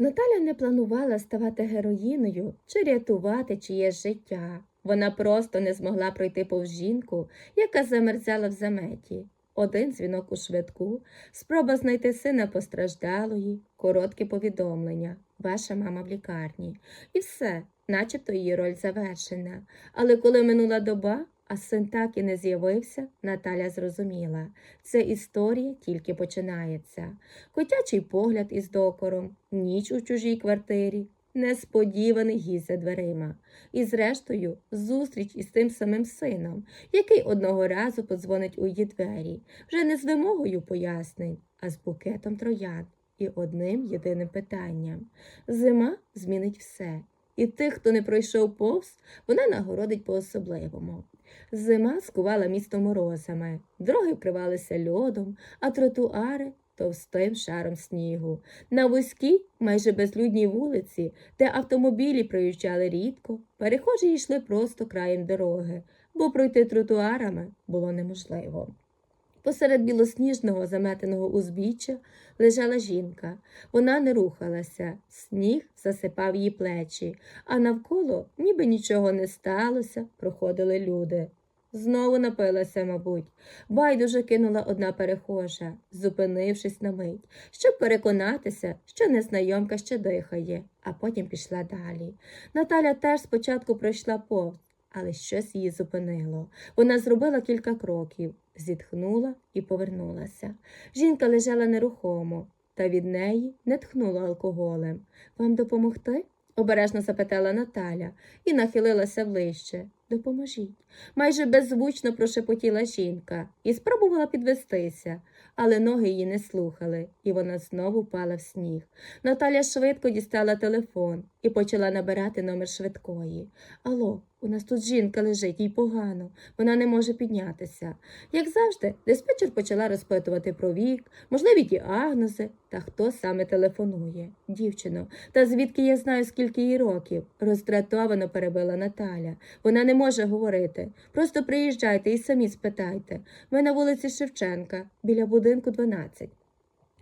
Наталя не планувала ставати героїною чи рятувати чиєсь життя. Вона просто не змогла пройти повз жінку, яка замерзала в заметі. Один дзвінок у швидку, спроба знайти сина постраждалої, коротке повідомлення. Ваша мама в лікарні. І все, начебто її роль завершена. Але коли минула доба, а син так і не з'явився, Наталя зрозуміла. Це історія тільки починається. Котячий погляд із докором, ніч у чужій квартирі, несподіваний гість за дверима. І, зрештою, зустріч із тим самим сином, який одного разу подзвонить у її двері, вже не з вимогою пояснень, а з букетом троянд і одним єдиним питанням. Зима змінить все. І тих, хто не пройшов повз, вона нагородить по-особливому. Зима скувала місто морозами, дороги вкривалися льодом, а тротуари товстим шаром снігу. На вузькій, майже безлюдній вулиці, де автомобілі проїжджали рідко, перехожі йшли просто краєм дороги, бо пройти тротуарами було неможливо. Посеред білосніжного заметеного узбіччя лежала жінка. Вона не рухалася, сніг засипав її плечі, а навколо, ніби нічого не сталося, проходили люди. Знову напилася, мабуть. Байдуже кинула одна перехожа, зупинившись на мить, щоб переконатися, що незнайомка ще дихає, а потім пішла далі. Наталя теж спочатку пройшла повз, але щось її зупинило. Вона зробила кілька кроків, зітхнула і повернулася. Жінка лежала нерухомо, та від неї не тхнуло алкоголем. Вам допомогти? обережно запитала Наталя і нахилилася ближче. Допоможіть. Майже беззвучно прошепотіла жінка і спробувала підвестися, але ноги її не слухали, і вона знову впала в сніг. Наталя швидко дістала телефон і почала набирати номер швидкої. Алло, у нас тут жінка лежить, їй погано, вона не може піднятися. Як завжди, диспетчер почала розпитувати про вік, можливі діагнози та хто саме телефонує. Дівчино, та звідки я знаю, скільки їй років? роздратовано перебила Наталя. Вона не може говорити. Просто приїжджайте і самі спитайте. Ми на вулиці Шевченка, біля будинку 12.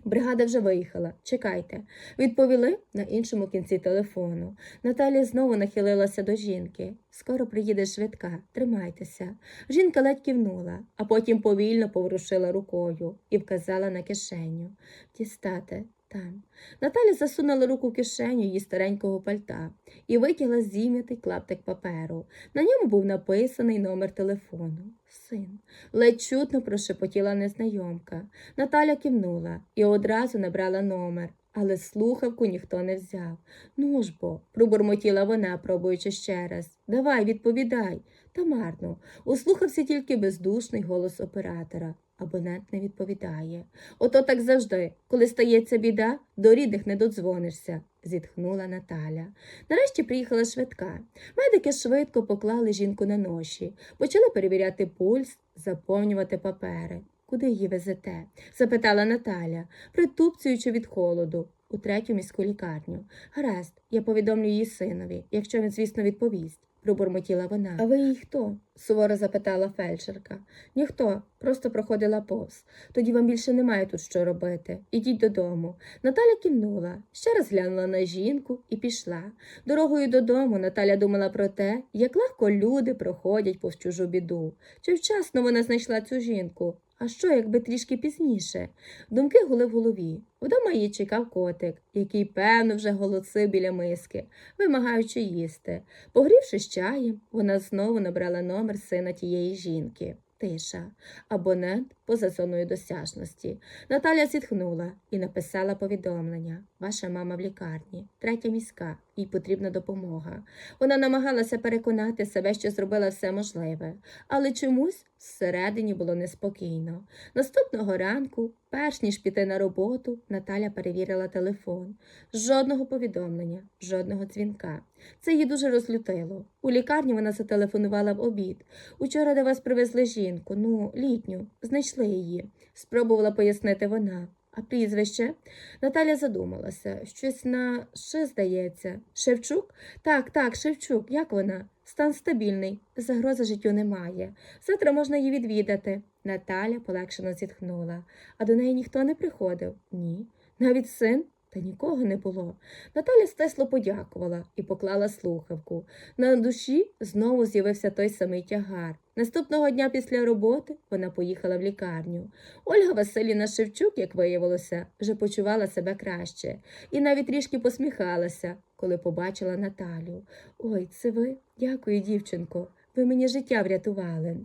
Бригада вже виїхала. Чекайте. Відповіли на іншому кінці телефону. Наталія знову нахилилася до жінки. Скоро приїде швидка, тримайтеся. Жінка ледь кивнула, а потім повільно поворушила рукою і вказала на кишеню. Дістати там. Наталя засунула руку в кишеню її старенького пальта і витягла зім'ятий клаптик паперу. На ньому був написаний номер телефону. Син. Ледь чутно прошепотіла незнайомка. Наталя кивнула і одразу набрала номер, але слухавку ніхто не взяв. Ну ж бо, пробурмотіла вона, пробуючи ще раз. Давай, відповідай. Та марно. Услухався тільки бездушний голос оператора. Абонент не відповідає. Ото так завжди, коли стається біда, до рідних не додзвонишся, зітхнула Наталя. Нарешті приїхала швидка. Медики швидко поклали жінку на ноші, почали перевіряти пульс, заповнювати папери. Куди її везете? запитала Наталя, притупцюючи від холоду. У третю міську лікарню. Гаразд, я повідомлю її синові, якщо він, звісно, відповість, пробурмотіла вона. А ви їй хто? суворо запитала фельдшерка. Ніхто, просто проходила повз. Тоді вам більше немає тут що робити. Ідіть додому. Наталя кивнула, ще раз глянула на жінку і пішла. Дорогою додому Наталя думала про те, як легко люди проходять повз чужу біду. Чи вчасно вона знайшла цю жінку? А що, якби трішки пізніше? Думки гули в голові. Вдома її чекав котик, який, певно, вже голосив біля миски, вимагаючи їсти. Погрівшись чаєм, вона знову набрала номер сина тієї жінки. Тиша. Абонент поза зоною досяжності. Наталя зітхнула і написала повідомлення. Ваша мама в лікарні, третя міська, їй потрібна допомога. Вона намагалася переконати себе, що зробила все можливе, але чомусь всередині було неспокійно. Наступного ранку, перш ніж піти на роботу, Наталя перевірила телефон. Жодного повідомлення, жодного дзвінка. Це її дуже розлютило. У лікарні вона зателефонувала в обід. Учора до вас привезли жінку, ну, літню, знайшли її, спробувала пояснити вона. А прізвище? Наталя задумалася. Щось на «Ш», здається. Шевчук? Так, так, Шевчук. Як вона? Стан стабільний, загрози життю немає. Завтра можна її відвідати. Наталя полегшено зітхнула. А до неї ніхто не приходив? Ні. Навіть син? Та нікого не було. Наталя стесло подякувала і поклала слухавку. На душі знову з'явився той самий тягар. Наступного дня після роботи вона поїхала в лікарню. Ольга Василівна Шевчук, як виявилося, вже почувала себе краще і навіть трішки посміхалася, коли побачила Наталю. Ой, це ви? Дякую, дівчинко. Ви мені життя врятували.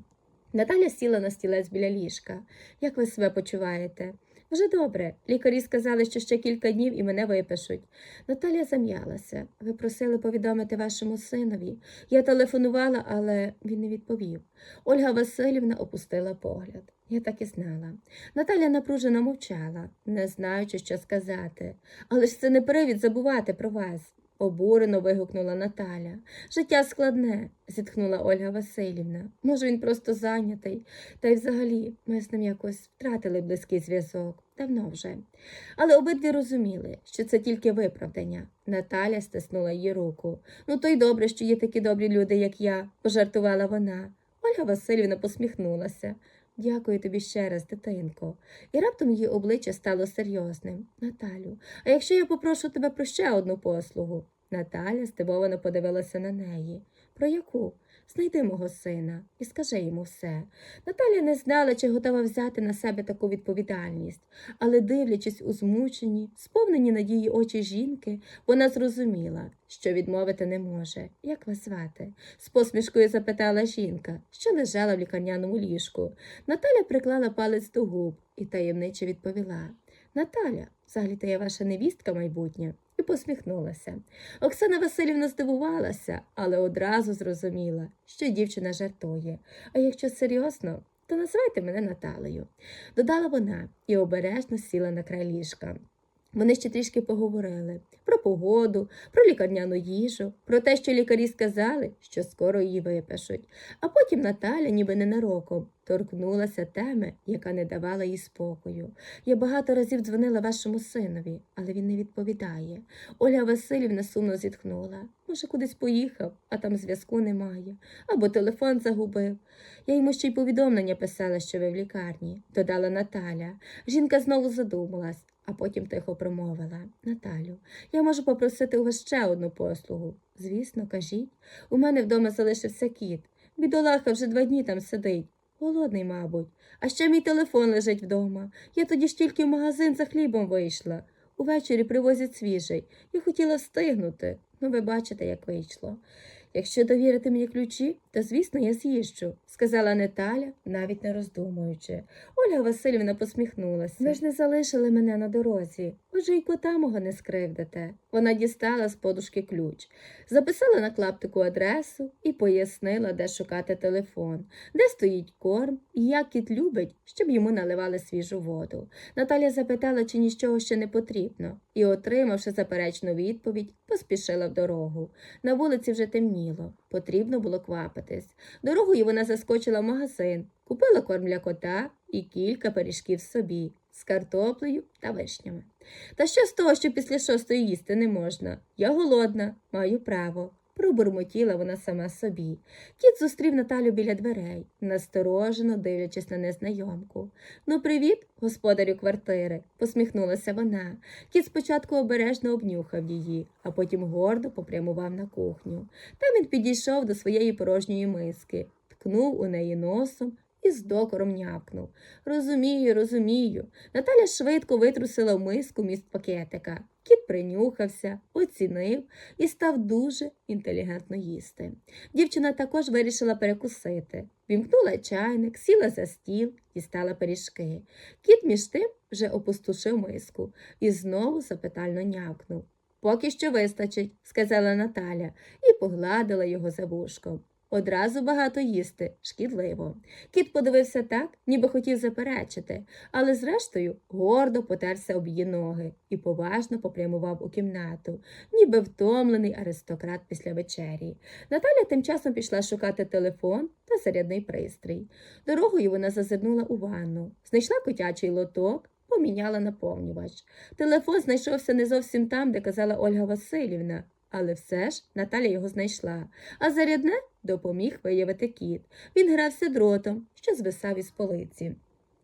Наталя сіла на стілець біля ліжка. Як ви себе почуваєте? Вже добре. Лікарі сказали, що ще кілька днів і мене випишуть. Наталя зам'ялася. Ви просили повідомити вашому синові. Я телефонувала, але він не відповів. Ольга Васильівна опустила погляд. Я так і знала. Наталя напружено мовчала, не знаючи, що сказати. Але ж це не привід забувати про вас. Обурено вигукнула Наталя. Життя складне, зітхнула Ольга Васильівна. Може, він просто зайнятий. Та й взагалі ми з ним якось втратили близький зв'язок. Давно вже. Але обидві розуміли, що це тільки виправдання. Наталя стиснула її руку. Ну, то й добре, що є такі добрі люди, як я, пожартувала вона. Ольга Васильівна посміхнулася. Дякую тобі ще раз, дитинко. І раптом її обличчя стало серйозним. Наталю, а якщо я попрошу тебе про ще одну послугу? Наталя здивовано подивилася на неї. Про яку? Знайди мого сина і скажи йому все. Наталя не знала, чи готова взяти на себе таку відповідальність, але, дивлячись у змучені, сповнені надії очі жінки, вона зрозуміла, що відмовити не може. Як вас звати? з посмішкою запитала жінка, що лежала в лікарняному ліжку. Наталя приклала палець до губ і таємниче відповіла Наталя, взагалі-то я ваша невістка майбутня, і посміхнулася. Оксана Васильівна здивувалася, але одразу зрозуміла, що дівчина жартує. А якщо серйозно, то називайте мене Наталею. Додала вона і обережно сіла на край ліжка. Вони ще трішки поговорили про погоду, про лікарняну їжу, про те, що лікарі сказали, що скоро її випишуть. А потім Наталя, ніби ненароком, торкнулася теми, яка не давала їй спокою. Я багато разів дзвонила вашому синові, але він не відповідає. Ольга Васильівна сумно зітхнула. Може, кудись поїхав, а там зв'язку немає, або телефон загубив. Я йому ще й повідомлення писала, що ви в лікарні, додала Наталя. Жінка знову задумалась, а потім тихо промовила Наталю, я можу попросити у вас ще одну послугу. Звісно, кажіть. У мене вдома залишився кіт. Бідолаха вже два дні там сидить. Голодний, мабуть. А ще мій телефон лежить вдома. Я тоді ж тільки в магазин за хлібом вийшла. Увечері привозять свіжий. Я хотіла встигнути. Ну, ви бачите, як вийшло. Якщо довірити мені ключі, то, звісно, я з'їжджу, сказала Наталя, навіть не роздумуючи. Ольга Васильівна посміхнулася. Ви ж не залишили мене на дорозі. Отже, й кота мого не скривдите. Вона дістала з подушки ключ, записала на клаптику адресу і пояснила, де шукати телефон, де стоїть корм і як кіт любить, щоб йому наливали свіжу воду. Наталя запитала, чи нічого ще не потрібно, і, отримавши заперечну відповідь, поспішила в дорогу. На вулиці вже темніло, потрібно було квапитись. Дорогою вона заскочила в магазин, купила корм для кота і кілька пиріжків собі з картоплею та вишнями. Та що з того, що після шостої їсти не можна? Я голодна, маю право. Пробурмотіла вона сама собі. Кіт зустрів Наталю біля дверей, насторожено дивлячись на незнайомку. Ну, привіт, господарю квартири, посміхнулася вона. Кіт спочатку обережно обнюхав її, а потім гордо попрямував на кухню. Там він підійшов до своєї порожньої миски, ткнув у неї носом і з докором нявкнув. Розумію, розумію. Наталя швидко витрусила в миску міст пакетика. Кіт принюхався, оцінив і став дуже інтелігентно їсти. Дівчина також вирішила перекусити. Вімкнула чайник, сіла за стіл, дістала пиріжки. Кіт між тим вже опустошив миску і знову запитально нявкнув. Поки що вистачить, сказала Наталя і погладила його за вушком. Одразу багато їсти шкідливо. Кіт подивився так, ніби хотів заперечити, але зрештою гордо потерся об її ноги і поважно попрямував у кімнату, ніби втомлений аристократ після вечері. Наталя тим часом пішла шукати телефон та зарядний пристрій. Дорогою вона зазирнула у ванну, знайшла котячий лоток. Поміняла наповнювач. Телефон знайшовся не зовсім там, де казала Ольга Васильівна, але все ж Наталя його знайшла, а зарядне допоміг виявити кіт. Він грався дротом, що звисав із полиці.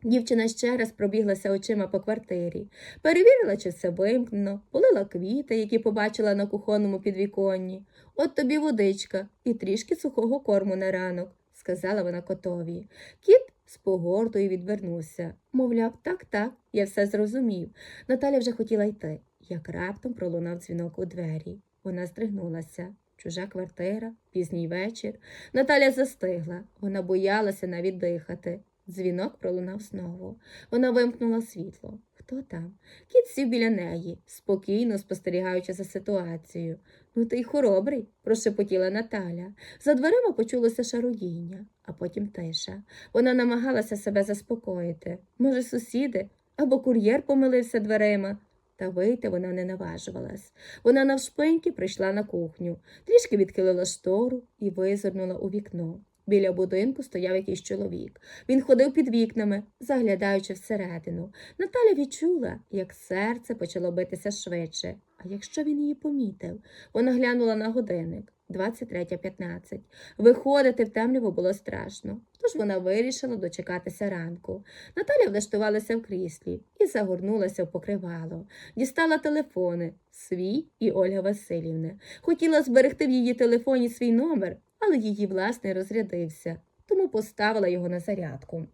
Дівчина ще раз пробіглася очима по квартирі, перевірила, чи все вимкнено, полила квіти, які побачила на кухонному підвіконні. От тобі водичка і трішки сухого корму на ранок, сказала вона котові. Кіт з погордою відвернувся. Мовляв, так, так, я все зрозумів. Наталя вже хотіла йти, як раптом пролунав дзвінок у двері. Вона здригнулася. Чужа квартира, пізній вечір. Наталя застигла. Вона боялася навіть дихати. Дзвінок пролунав знову. Вона вимкнула світло. Хто там? Кіт сів біля неї, спокійно спостерігаючи за ситуацією. Ну ти й хоробрий, прошепотіла Наталя. За дверима почулося шарудіння, а потім тиша. Вона намагалася себе заспокоїти. Може, сусіди або кур'єр помилився дверима. Та вийти вона не наважувалась. Вона навшпиньки прийшла на кухню, трішки відкилила штору і визирнула у вікно. Біля будинку стояв якийсь чоловік. Він ходив під вікнами, заглядаючи всередину. Наталя відчула, як серце почало битися швидше. А якщо він її помітив? Вона глянула на годинник 23.15. Виходити в темряву було страшно, тож вона вирішила дочекатися ранку. Наталя влаштувалася в кріслі і загорнулася в покривало. Дістала телефони свій і Ольга Васильівни. Хотіла зберегти в її телефоні свій номер, але її власний розрядився, тому поставила його на зарядку.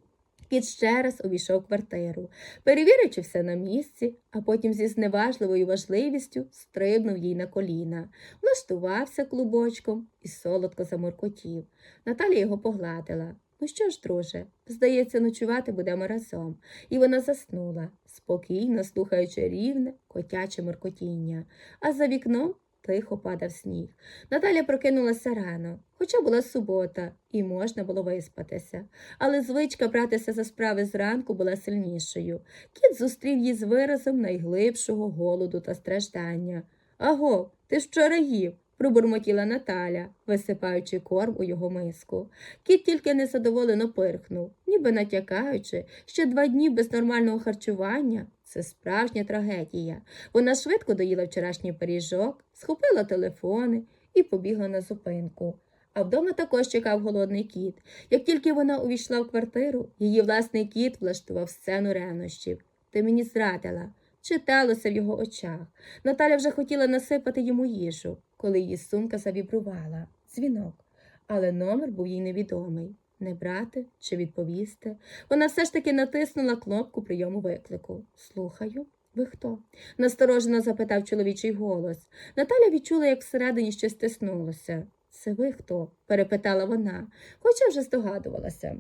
Кіт ще раз увійшов квартиру, перевірив, все на місці, а потім зі зневажливою важливістю стрибнув їй на коліна, влаштувався клубочком і солодко замуркотів. Наталя його погладила. Ну що ж, друже, здається, ночувати будемо разом. І вона заснула, спокійно слухаючи рівне котяче муркотіння, а за вікном тихо падав сніг. Наталя прокинулася рано, хоча була субота, і можна було виспатися. Але звичка братися за справи зранку була сильнішою. Кіт зустрів її з виразом найглибшого голоду та страждання. Аго, ти вчора їв, пробурмотіла Наталя, висипаючи корм у його миску. Кіт тільки незадоволено пирхнув, ніби натякаючи, що два дні без нормального харчування це справжня трагедія. Вона швидко доїла вчорашній пиріжок, схопила телефони і побігла на зупинку. А вдома також чекав голодний кіт. Як тільки вона увійшла в квартиру, її власний кіт влаштував сцену ревнощів. Ти мені зрадила. Читалося в його очах. Наталя вже хотіла насипати йому їжу, коли її сумка завібрувала. Дзвінок. Але номер був їй невідомий. Не брати чи відповісти. Вона все ж таки натиснула кнопку прийому виклику. Слухаю. Ви хто? насторожено запитав чоловічий голос. Наталя відчула, як всередині щось стиснулося. Це ви хто? перепитала вона, хоча вже здогадувалася.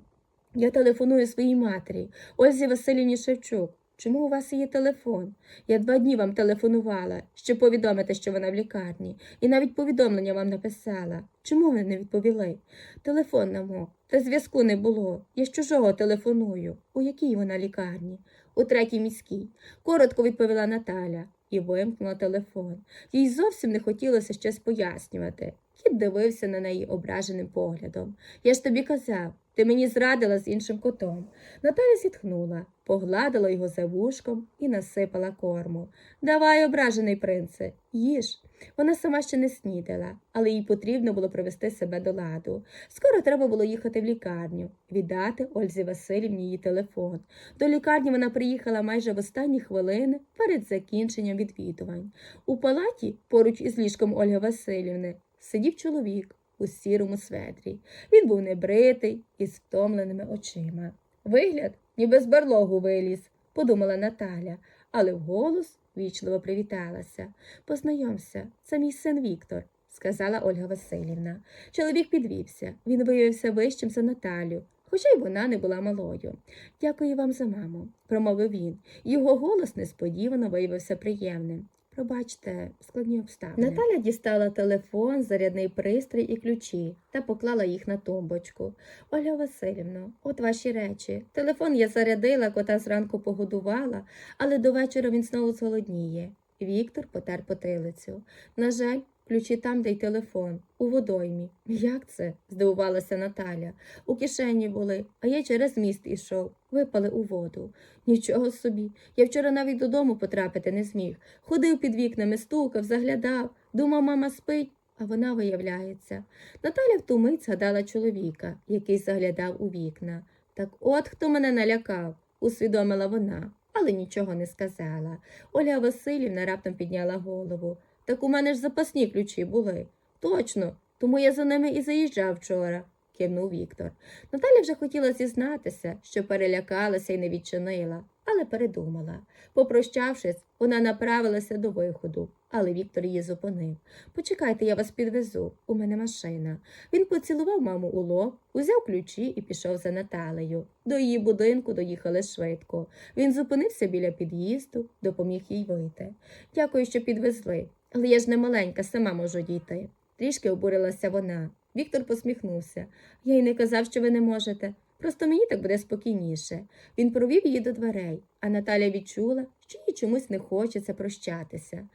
Я телефоную своїй матері, Ользі Васильівні Шевчук. Чому у вас є телефон? Я два дні вам телефонувала, щоб повідомити, що вона в лікарні, і навіть повідомлення вам написала. Чому ви не відповіли? Телефон намов, та зв'язку не було. Я з чужого телефоную. У якій вона лікарні? У третій міській. Коротко відповіла Наталя і вимкнула телефон. Їй зовсім не хотілося щось пояснювати. Кіт дивився на неї ображеним поглядом. Я ж тобі казав, ти мені зрадила з іншим котом. Наталя зітхнула, погладила його за вушком і насипала корму. Давай, ображений принце, їж. Вона сама ще не снідала, але їй потрібно було привести себе до ладу. Скоро треба було їхати в лікарню, віддати Ользі Васильівні її телефон. До лікарні вона приїхала майже в останні хвилини перед закінченням відвідувань. У палаті, поруч із ліжком Ольги Васильівни, сидів чоловік у сірому светрі. Він був небритий і з втомленими очима. Вигляд, ніби з барлогу виліз, подумала Наталя, але вголос вічливо привіталася. Познайомся, це мій син Віктор, сказала Ольга Васильівна. Чоловік підвівся. Він виявився вищим за Наталю, хоча й вона не була малою. Дякую вам за маму, промовив він. Його голос несподівано виявився приємним. Пробачте, складні обставини. Наталя дістала телефон, зарядний пристрій і ключі та поклала їх на тумбочку. Оля Васильівна, от ваші речі. Телефон я зарядила, кота зранку погодувала, але до вечора він знову зголодніє. Віктор потер потилицю. На жаль, ключі там, де й телефон, у водоймі. Як це? здивувалася Наталя. У кишені були, а я через міст ішов, випали у воду. Нічого собі. Я вчора навіть додому потрапити не зміг. Ходив під вікнами, стукав, заглядав, думав, мама спить, а вона виявляється. Наталя в ту мить згадала чоловіка, який заглядав у вікна. Так от хто мене налякав. усвідомила вона, але нічого не сказала. Ольга Васильівна раптом підняла голову. Так у мене ж запасні ключі були. Точно, тому я за ними і заїжджав вчора, кивнув Віктор. Наталя вже хотіла зізнатися, що перелякалася і не відчинила, але передумала. Попрощавшись, вона направилася до виходу, але Віктор її зупинив. Почекайте, я вас підвезу, у мене машина. Він поцілував маму у лоб, узяв ключі і пішов за Наталею. До її будинку доїхали швидко. Він зупинився біля під'їзду, допоміг їй вийти. Дякую, що підвезли, але я ж не маленька, сама можу дійти. Трішки обурилася вона. Віктор посміхнувся. Я й не казав, що ви не можете. Просто мені так буде спокійніше. Він провів її до дверей, а Наталя відчула, що їй чомусь не хочеться прощатися.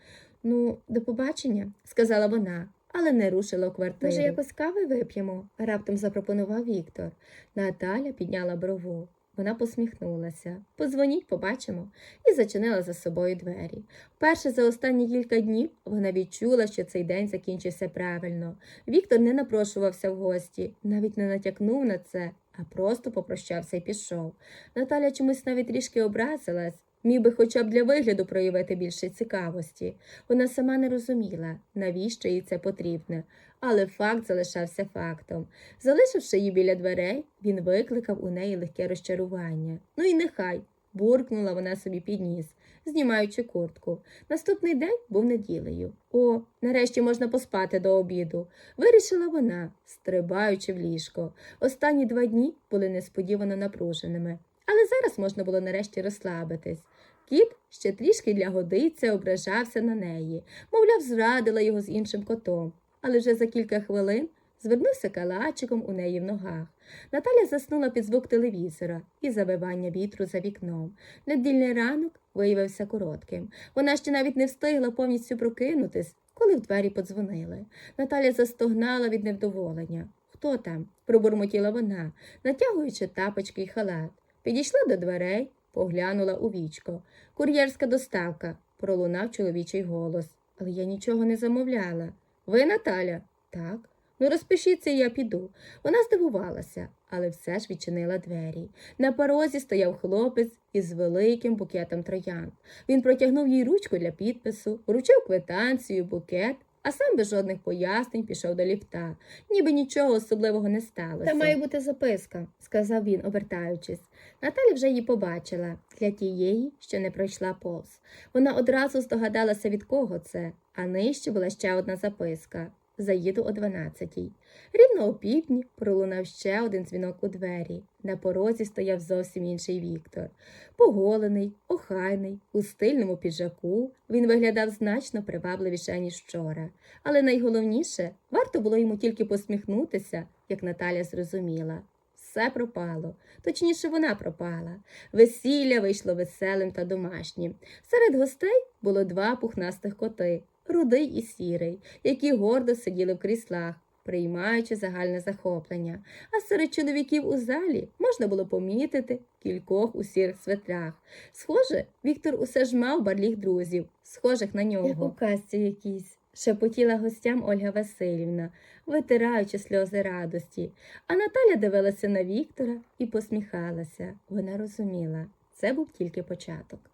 Ну, до побачення, сказала вона, але не рушила у квартиру. Може, якось кави вип'ємо? раптом запропонував Віктор. Наталя підняла брову. Вона посміхнулася. Позвоніть, побачимо, і зачинила за собою двері. Вперше за останні кілька днів вона відчула, що цей день закінчився правильно. Віктор не напрошувався в гості, навіть не натякнув на це, а просто попрощався і пішов. Наталя чомусь навіть трішки образилась, міг би хоча б для вигляду проявити більше цікавості. Вона сама не розуміла, навіщо їй це потрібне, але факт залишався фактом. Залишивши її біля дверей, він викликав у неї легке розчарування. Ну і нехай, буркнула вона собі під ніс, знімаючи куртку. Наступний день був неділею. О, нарешті можна поспати до обіду, вирішила вона, стрибаючи в ліжко. Останні два дні були несподівано напруженими, але зараз можна було нарешті розслабитись. Кіт ще трішки для годиця ображався на неї, мовляв, зрадила його з іншим котом, але вже за кілька хвилин звернувся калачиком у неї в ногах. Наталя заснула під звук телевізора і завивання вітру за вікном. Недільний ранок виявився коротким. Вона ще навіть не встигла повністю прокинутись, коли в двері подзвонили. Наталя застогнала від невдоволення. Хто там? пробурмотіла вона, натягуючи тапочки й халат. Підійшла до дверей, поглянула у вічко. Кур'єрська доставка, пролунав чоловічий голос. Але я нічого не замовляла. Ви, Наталя? Так. Ну, розпишіться, я піду. Вона здивувалася, але все ж відчинила двері. На порозі стояв хлопець із великим букетом троянд. Він протягнув їй ручку для підпису, вручив квитанцію, букет, а сам без жодних пояснень пішов до ліфта, ніби нічого особливого не сталося. Та має бути записка, сказав він, обертаючись. Наталя вже її побачила для тієї, що не пройшла повз. Вона одразу здогадалася, від кого це, а нижче була ще одна записка. Заїду о дванадцятій. Рівно о півдні пролунав ще один дзвінок у двері. На порозі стояв зовсім інший Віктор. Поголений, охайний, у стильному піджаку він виглядав значно привабливіше, ніж вчора. Але найголовніше, варто було йому тільки посміхнутися, як Наталя зрозуміла. Все пропало, точніше, вона пропала. Весілля вийшло веселим та домашнім. Серед гостей було два пухнастих коти рудий і сірий, які гордо сиділи в кріслах, приймаючи загальне захоплення. А серед чоловіків у залі можна було помітити кількох у сірих светрах. Схоже, Віктор усе ж мав барліг друзів, схожих на нього. Як у казці якійсь. Шепотіла гостям Ольга Васильівна, витираючи сльози радості, а Наталя дивилася на Віктора і посміхалася. Вона розуміла, це був тільки початок.